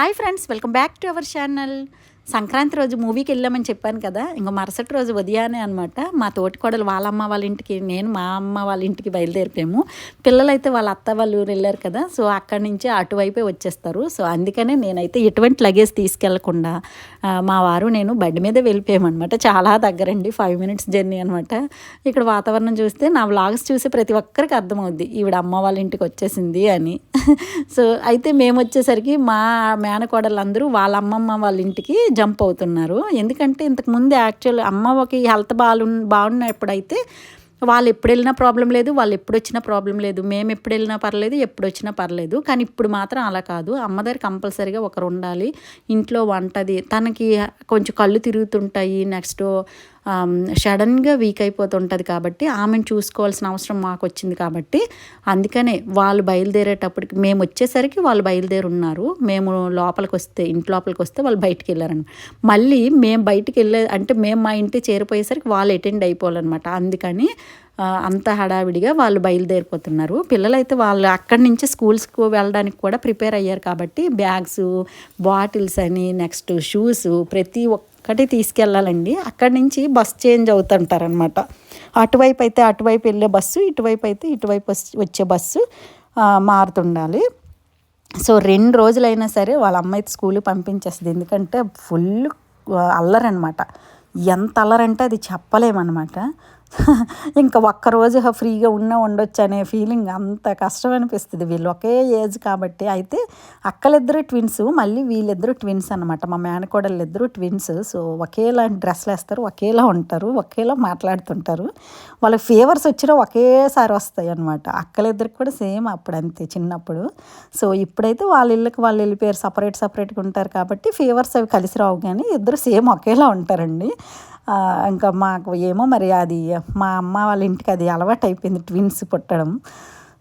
Hi friends welcome back to our channel. Sankranti రోజు మూవీకి వెళ్ళామని చెప్పాను కదా ఇంకా మరుసటి రోజు ఉదయాన్నే అనమాట మా తోటి కోడలు వాళ్ళ అమ్మ వాళ్ళ ఇంటికి నేను మా అమ్మ వాళ్ళ ఇంటికి బయలుదేరిపోయాము. పిల్లలైతే వాళ్ళ అత్త వాళ్ళు ఊరు వెళ్ళారు కదా సో అక్కడి నుంచి అటువైపే వచ్చేస్తారు. సో అందుకనే నేనైతే ఎటువంటి లగేజ్ తీసుకెళ్ళకుండా మా వారు నేను బండి మీద వెళ్ళిపోయామన్నమాట. చాలా దగ్గరండి ఫైవ్ మినిట్స్ జర్నీ అనమాట ఇక్కడ వాతావరణం చూస్తే నా వ్లాగ్స్ చూసి ప్రతి ఒక్కరికి అర్థమవుద్ది ఈవిడ అమ్మ వాళ్ళ ఇంటికి వచ్చేసింది అని. సో అయితే మేము వచ్చేసరికి మా మేనకోడలందరూ వాళ్ళ అమ్మమ్మ వాళ్ళ ఇంటికి జంప్ అవుతున్నారు. ఎందుకంటే ఇంతకు ముందు యాక్చువల్ ఒక హెల్త్ బాగు బాగున్నప్పుడైతే వాళ్ళు ఎప్పుడు వెళ్ళినా ప్రాబ్లం లేదు వాళ్ళు ఎప్పుడు వచ్చినా ప్రాబ్లం లేదు. మేము ఎప్పుడు వెళ్ళినా పర్లేదు ఎప్పుడు వచ్చినా పర్లేదు. కానీ ఇప్పుడు మాత్రం అలా కాదు. అమ్మ దగ్గర కంపల్సరీగా ఒకరు ఉండాలి ఇంట్లో వంటది. తనకి కొంచెం కళ్ళు తిరుగుతుంటాయి. నెక్స్ట్ సడన్గా వీక్ అయిపోతుంటుంది కాబట్టి ఆమెను చూసుకోవాల్సిన అవసరం మాకు వచ్చింది కాబట్టి అందుకనే వాళ్ళు బయలుదేరేటప్పటికి మేము వచ్చేసరికి వాళ్ళు బయలుదేరి ఉన్నారు మేము లోపలికి వస్తే ఇంటి లోపలికి వస్తే వాళ్ళు బయటికి వెళ్ళారని మళ్ళీ మేము బయటికి వెళ్ళే అంటే మేము మా ఇంటి చేరిపోయేసరికి వాళ్ళు అటెండ్ అయిపోవాలన్నమాట. అందుకని అంత హడావిడిగా వాళ్ళు బయలుదేరిపోతున్నారు. పిల్లలైతే వాళ్ళు అక్కడి నుంచి స్కూల్స్కి వెళ్ళడానికి కూడా ప్రిపేర్ అయ్యారు కాబట్టి బ్యాగ్స్ బాటిల్స్ అని నెక్స్ట్ షూస్ ప్రతి ఒక్క ఒక్కటి తీసుకెళ్ళాలండి. అక్కడి నుంచి బస్ చేంజ్ అవుతుంటారనమాట అటువైపు అయితే అటువైపు వెళ్ళే బస్సు ఇటువైపు అయితే ఇటువైపు వచ్చే బస్సు మారుతుండాలి. సో రెండు రోజులైనా సరే వాళ్ళ అమ్మాయి స్కూల్ పంపించేస్తుంది. ఎందుకంటే ఫుల్ అల్లరనమాట ఎంత అల్లరంటే అది చెప్పలేమన్నమాట. ఇంకా ఒక్కరోజు ఫ్రీగా ఉన్న ఉండొచ్చు అనే ఫీలింగ్ అంత కష్టం అనిపిస్తుంది. వీళ్ళు ఒకే ఏజ్ కాబట్టి అయితే అక్కలిద్దరు ట్విన్స్ మళ్ళీ వీళ్ళిద్దరు ట్విన్స్ అనమాట మా మేనకోడళ్ళు ఇద్దరు ట్విన్స్. సో ఒకేలా డ్రెస్లు వేస్తారు ఒకేలా ఉంటారు ఒకేలా మాట్లాడుతుంటారు. వాళ్ళకి ఫీవర్స్ వచ్చినా ఒకేసారి వస్తాయి అనమాట అక్కలిద్దరికి కూడా సేమ్ అప్పుడు అంతే చిన్నప్పుడు. సో ఇప్పుడైతే వాళ్ళ ఇళ్ళకి వాళ్ళు వెళ్ళిపోయారు సపరేట్ సపరేట్గా ఉంటారు కాబట్టి ఫీవర్స్ అవి కలిసి రావు కానీ ఇద్దరు సేమ్ ఒకేలా ఉంటారండి. ఇంకా మాకు ఏమో మరి అది మా అమ్మ వాళ్ళ ఇంటికి అది అలవాటు అయిపోయింది ట్విన్స్ పుట్టడం.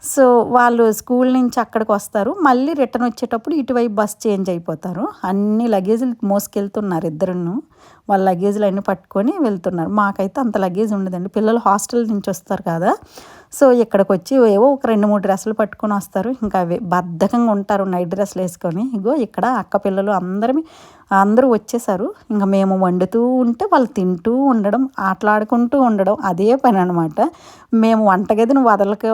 సో వాళ్ళు స్కూల్ నుంచి అక్కడికి వస్తారు. మళ్ళీ రిటర్న్ వచ్చేటప్పుడు ఇటువైపు బస్ చేంజ్ అయిపోతారు. అన్ని లగేజీలు మోసుకెళ్తున్నారు ఇద్దరును. వాళ్ళ లగేజీలు అన్నీ పట్టుకొని వెళ్తున్నారు. మాకైతే అంత లగేజ్ ఉండదండి. పిల్లలు హాస్టల్ నుంచి వస్తారు కదా. సో ఇక్కడికి వచ్చి ఏవో ఒక రెండు మూడు డ్రెస్సులు పట్టుకొని వస్తారు. ఇంకా అవి బద్ధకంగా ఉంటారు నైట్ డ్రెస్సులు వేసుకొని. ఇగో ఇక్కడ అక్క పిల్లలు అందరం అందరూ వచ్చేసారు. ఇంకా మేము వండుతూ ఉంటే వాళ్ళు తింటూ ఉండడం ఆటలాడుకుంటూ ఉండడం అదే పని అనమాట మేము వంటగదిని వదలక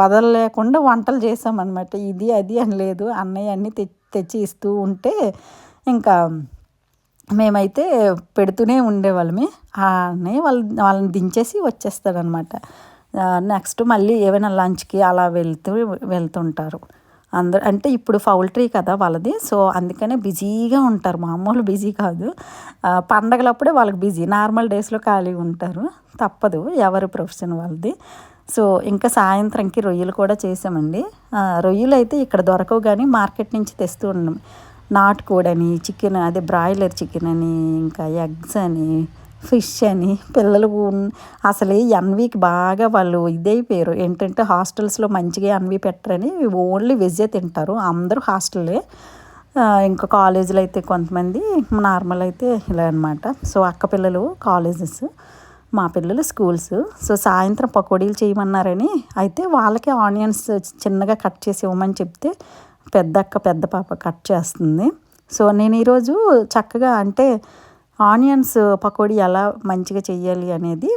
వదలలేకుండా వంటలు చేసామన్నమాట. ఇది అది అని లేదు. అన్నయ్య అన్నీ తె తెచ్చి ఇస్తూ ఉంటే ఇంకా మేమైతే పెడుతూనే ఉండేవాళ్ళమే. ఆ అన్నయ్య వాళ్ళు వాళ్ళని దించేసి వచ్చేస్తాడనమాట నెక్స్ట్ మళ్ళీ ఏమైనా లంచ్కి అలా వెళ్తూ వెళ్తుంటారు. అందరు అంటే ఇప్పుడు పౌల్ట్రీ కదా వాళ్ళది సో అందుకనే బిజీగా ఉంటారు. మామూలు బిజీ కాదు. పండగలప్పుడే వాళ్ళకి బిజీ. నార్మల్ డేస్లో ఖాళీ ఉంటారు. తప్పదు. ఎవరి ప్రొఫెషన్ వాళ్ళది. సో ఇంకా సాయంత్రంకి రొయ్యలు కూడా చేసామండి. రొయ్యలు అయితే ఇక్కడ దొరకవు కానీ మార్కెట్ నుంచి తెస్తూ ఉన్నాం. నాటుకోడని చికెన్ అదే బ్రాయిలర్ చికెన్ అని ఇంకా ఎగ్స్ అని ఫిష్ అని పిల్లలు అసలే అసలు ఎన్వీకి బాగా వాళ్ళు ఇదైపోయారు. ఏంటంటే హాస్టల్స్లో మంచిగా ఎన్వీ పెట్టరని ఓన్లీ వెజ్జే తింటారు. అందరూ హాస్టల్లే ఇంకా కాలేజీలో అయితే కొంతమంది నార్మల్ అయితే ఇలా అనమాట సో అక్క పిల్లలు కాలేజెస్ మా పిల్లలు స్కూల్స్. సో సాయంత్రం పకోడీలు చేయమన్నారని అయితే వాళ్ళకి ఆనియన్స్ చిన్నగా కట్ చేసి ఇవ్వమని చెప్తే పెద్ద అక్క పెద్ద పాప కట్ చేస్తుంది. సో నేను ఈరోజు చక్కగా అంటే ఆనియన్స్ పకోడీ ఎలా మంచిగా చేయాలి అనేది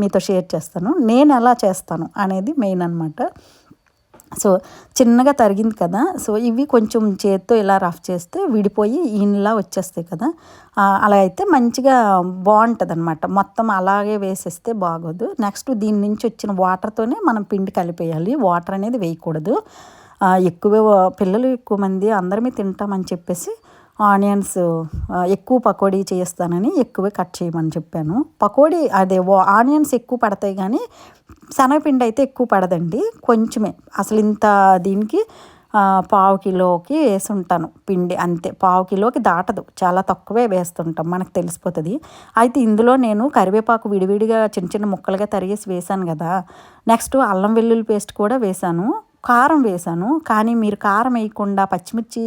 మీతో షేర్ చేస్తాను. నేను ఎలా చేస్తాను అనేది మెయిన్ అనమాట సో చిన్నగా తరిగింది కదా సో ఇవి కొంచెం చేత్తో ఇలా రఫ్ చేస్తే విడిపోయి ఈయనలా వచ్చేస్తాయి కదా. అలా అయితే మంచిగా బాగుంటుంది అనమాట మొత్తం అలాగే వేసేస్తే బాగోదు. నెక్స్ట్ దీని నుంచి వచ్చిన వాటర్తోనే మనం పిండి కలిపేయాలి. వాటర్ అనేది వేయకూడదు. ఎక్కువ పిల్లలు ఎక్కువ మంది అందరమే తింటామని చెప్పేసి ఆనియన్స్ ఎక్కువ పకోడీ చేస్తానని ఎక్కువే కట్ చేయమని చెప్పాను. పకోడీ అదే ఆనియన్స్ ఎక్కువ పడతాయి కానీ శనగపిండి అయితే ఎక్కువ పడదండి. కొంచెమే. అసలు ఇంత దీనికి పావు కిలోకి వేసుంటాను పిండి అంతే. పావు కిలోకి దాటదు. చాలా తక్కువే వేస్తుంటాం మనకు తెలిసిపోతుంది. అయితే ఇందులో నేను కరివేపాకు విడివిడిగా చిన్న చిన్న ముక్కలుగా తరిగేసి వేసాను కదా. నెక్స్ట్ అల్లం వెల్లుల్లి పేస్ట్ కూడా వేసాను కారం వేసాను. కానీ మీరు కారం వేయకుండా పచ్చిమిర్చి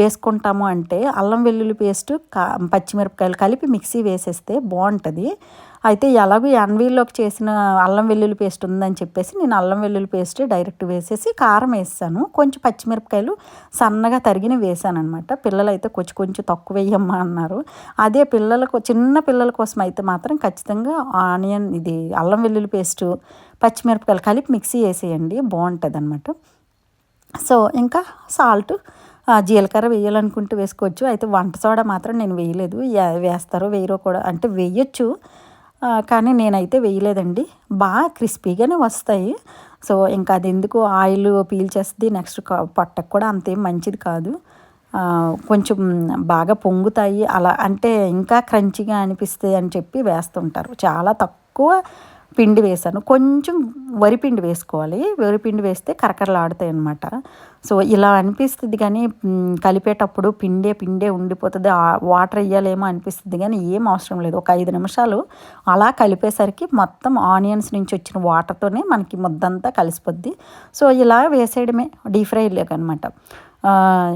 వేసుకుంటాము అంటే అల్లం వెల్లుల్లి పేస్ట్ కా పచ్చిమిరపకాయలు కలిపి మిక్సీ వేసేస్తే బాగుంటుంది. అయితే ఎలాగో ఎన్వీలోకి చేసిన అల్లం వెల్లుల్లి పేస్ట్ ఉందని చెప్పేసి నేను అల్లం వెల్లుల్లి పేస్ట్ డైరెక్ట్ వేసేసి కారం వేసాను కొంచెం పచ్చిమిరపకాయలు సన్నగా తరిగిన వేసాను అనమాట పిల్లలు అయితే కొంచెం కొంచెం తక్కువ వేయమ్మా అన్నారు. అదే పిల్లలకు చిన్న పిల్లల కోసం అయితే మాత్రం ఖచ్చితంగా ఆనియన్ ఇది అల్లం వెల్లుల్లి పేస్టు పచ్చిమిరపకాయలు కలిపి మిక్సీ వేసేయండి బాగుంటుంది అనమాట సో ఇంకా సాల్ట్ జీలకర్ర వేయాలనుకుంటే వేసుకోవచ్చు. అయితే వంట సోడా మాత్రం నేను వేయలేదు. వేస్తారో వేయరో కూడా అంటే వేయచ్చు. కానీ నేనైతే వేయలేదండి. బాగా క్రిస్పీగానే వస్తాయి. సో ఇంకా అది ఎందుకు ఆయిల్ పీల్చేస్తుంది నెక్స్ట్ పొట్టకు కూడా అంతేం మంచిది కాదు. కొంచెం బాగా పొంగుతాయి. అలా అంటే ఇంకా క్రంచిగా అనిపిస్తాయి అని చెప్పి వేస్తుంటారు. చాలా తక్కువ పిండి వేసాను. కొంచెం వరిపిండి వేసుకోవాలి. వరిపిండి వేస్తే కరకరలాడుతాయి అనమాట సో ఇలా అనిపిస్తుంది కానీ కలిపేటప్పుడు పిండే పిండే ఉండిపోతుంది. వాటర్ వేయాలేమో అనిపిస్తుంది కానీ ఏం అవసరం లేదు. ఒక ఐదు నిమిషాలు అలా కలిపేసరికి మొత్తం ఆనియన్స్ నుంచి వచ్చిన వాటర్తోనే మనకి ముద్దంతా కలిసిపోద్ది. సో ఇలా వేసేయడమే డీప్ ఫ్రై లేకనమాట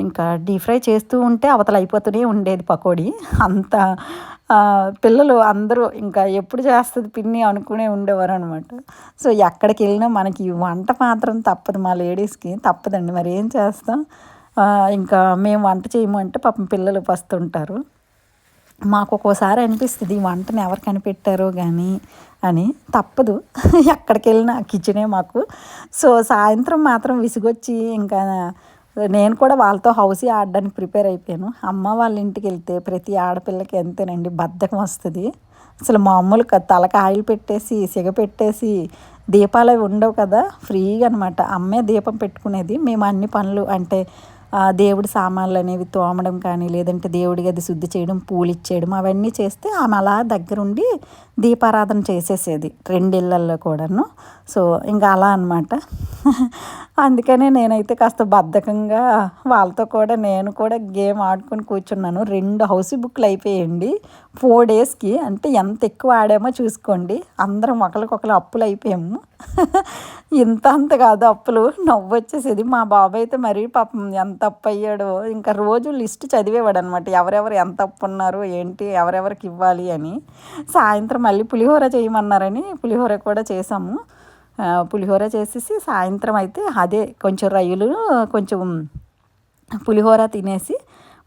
ఇంకా డీప్ ఫ్రై చేస్తూ ఉంటే అవతల అయిపోతూనే ఉండేది పకోడీ. అంత పిల్లలు అందరూ ఇంకా ఎప్పుడు చేస్తుంది పిన్ని అనుకునే ఉండేవారు అనమాట సో ఎక్కడికి వెళ్ళినా మనకి వంట మాత్రం తప్పదు. మా లేడీస్కి తప్పదండి. మరి ఏం చేస్తాం? ఇంకా మేము వంట చేయము అంటే పాపం పిల్లలు పస్తుంటారు మాకు ఒక్కోసారి అనిపిస్తుంది ఈ వంటని ఎవరు కనిపెట్టారో కానీ అని. తప్పదు. ఎక్కడికి వెళ్ళినా కిచెనే మాకు. సో సాయంత్రం మాత్రం విసుగొచ్చి ఇంకా నేను కూడా వాళ్ళతో హౌసీ ఆడడానికి ప్రిపేర్ అయిపోయాను. అమ్మ వాళ్ళ ఇంటికి వెళ్తే ప్రతి ఆడపిల్లకి ఎంతేనండి బద్ధకం వస్తుంది. అసలు మామూలు తలకి ఆయిల్ పెట్టేసి సిగ పెట్టేసి దీపాలు అవి ఉండవు కదా ఫ్రీగా అనమాట అమ్మే దీపం పెట్టుకునేది. మేము అన్ని పనులు అంటే దేవుడి సామాన్లు అనేవి తోమడం కానీ లేదంటే దేవుడి గది శుద్ధి చేయడం పూలు ఇచ్చేయడం అవన్నీ చేస్తే ఆమె అలా దగ్గరుండి దీపారాధన చేసేసేది రెండిళ్ళల్లో కూడాను. సో ఇంకా అలా అనమాట అందుకనే నేనైతే కాస్త బద్ధకంగా వాళ్ళతో కూడా నేను కూడా గేమ్ ఆడుకొని కూర్చున్నాను. రెండు హౌస్ బుక్లు అయిపోయాయండి. ఫోర్ డేస్కి అంటే ఎంత ఎక్కువ ఆడామో చూసుకోండి. అందరం ఒకరికొకరు అప్పులు అయిపోయాము. ఇంత అంత కాదు అప్పులు. నవ్వు వచ్చేసేది మా బాబాయ్ అయితే మరీ పాపం ఎంత అప్పు అయ్యాడో. ఇంకా రోజు లిస్ట్ చదివేవాడు అనమాట ఎవరెవరు ఎంత అప్పు ఉన్నారు ఏంటి ఎవరెవరికి ఇవ్వాలి అని. సాయంత్రం మళ్ళీ పులిహోర చేయమన్నారని పులిహోర కూడా చేసాము పులిహోర చేసేసి సాయంత్రం అయితే అదే కొంచెం రైలు కొంచెం పులిహోర తినేసి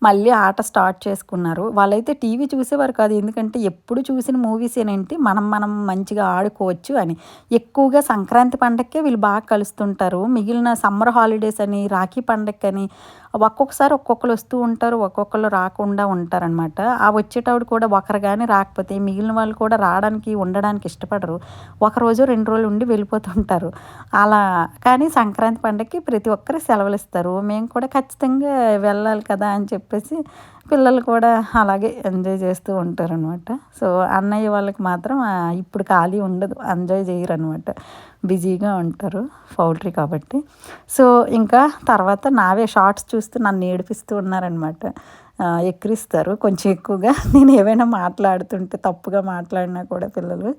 మళ్ళీ ఆట స్టార్ట్ చేసుకున్నారు. వాళ్ళైతే టీవీ చూసేవారు కాదు. ఎందుకంటే ఎప్పుడు చూసిన మూవీస్ ఏంటి? మనం మనం మంచిగా ఆడుకోవచ్చు అని. ఎక్కువగా సంక్రాంతి పండగకే వీళ్ళు బాగా కలుస్తుంటారు. మిగిలిన సమ్మర్ హాలిడేస్ అని రాఖీ పండగ అని ఒక్కొక్కసారి ఒక్కొక్కరు వస్తూ ఉంటారు ఒక్కొక్కరు రాకుండా ఉంటారనమాట ఆ వచ్చేటప్పుడు కూడా ఒకరు కానీ రాకపోతే మిగిలిన వాళ్ళు కూడా రావడానికి ఉండడానికి ఇష్టపడరు. ఒక రోజు రెండు రోజులు ఉండి వెళ్ళిపోతుంటారు అలా కానీ సంక్రాంతి పండగకి ప్రతి ఒక్కరు సెలవులు ఇస్తారు మేము కూడా ఖచ్చితంగా వెళ్ళాలి కదా అని చెప్పేసి పిల్లలు కూడా అలాగే ఎంజాయ్ చేస్తూ ఉంటారనమాట సో అన్నయ్య వాళ్ళకి మాత్రం ఇప్పుడు ఖాళీ ఉండదు. ఎంజాయ్ చేయరు అనమాట బిజీగా ఉంటారు పౌల్ట్రీ కాబట్టి. సో ఇంకా తర్వాత నావే షార్ట్స్ చూస్తూ నన్ను ఏడిపిస్తూ ఉన్నారనమాట ఎక్కిరిస్తారు. కొంచెం ఎక్కువగా నేను ఏమైనా మాట్లాడుతుంటే తప్పుగా మాట్లాడినా కూడా పిల్లలు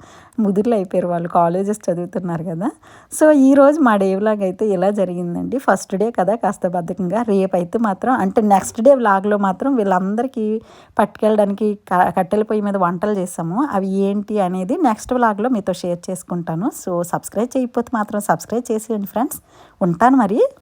ముదురులు అయిపోయారు. వాళ్ళు కాలేజెస్ చదువుతున్నారు కదా. సో ఈరోజు మా డే వ్లాగ్ అయితే ఇలా జరిగిందండి ఫస్ట్ డే కదా కాస్త బద్ధకంగా రేపు అయితే మాత్రం అంటే నెక్స్ట్ డే వ్లాగ్లో మాత్రం వీళ్ళందరికీ పట్టుకెళ్ళడానికి కట్టెల పొయ్యి మీద వంటలు చేసాము అవి ఏంటి అనేది నెక్స్ట్ వ్లాగ్లో మీతో షేర్ చేసుకుంటాను. సో సబ్స్క్రైబ్ చేయకపోతే మాత్రం సబ్స్క్రైబ్ చేసేయండి ఫ్రెండ్స్. ఉంటాను మరి.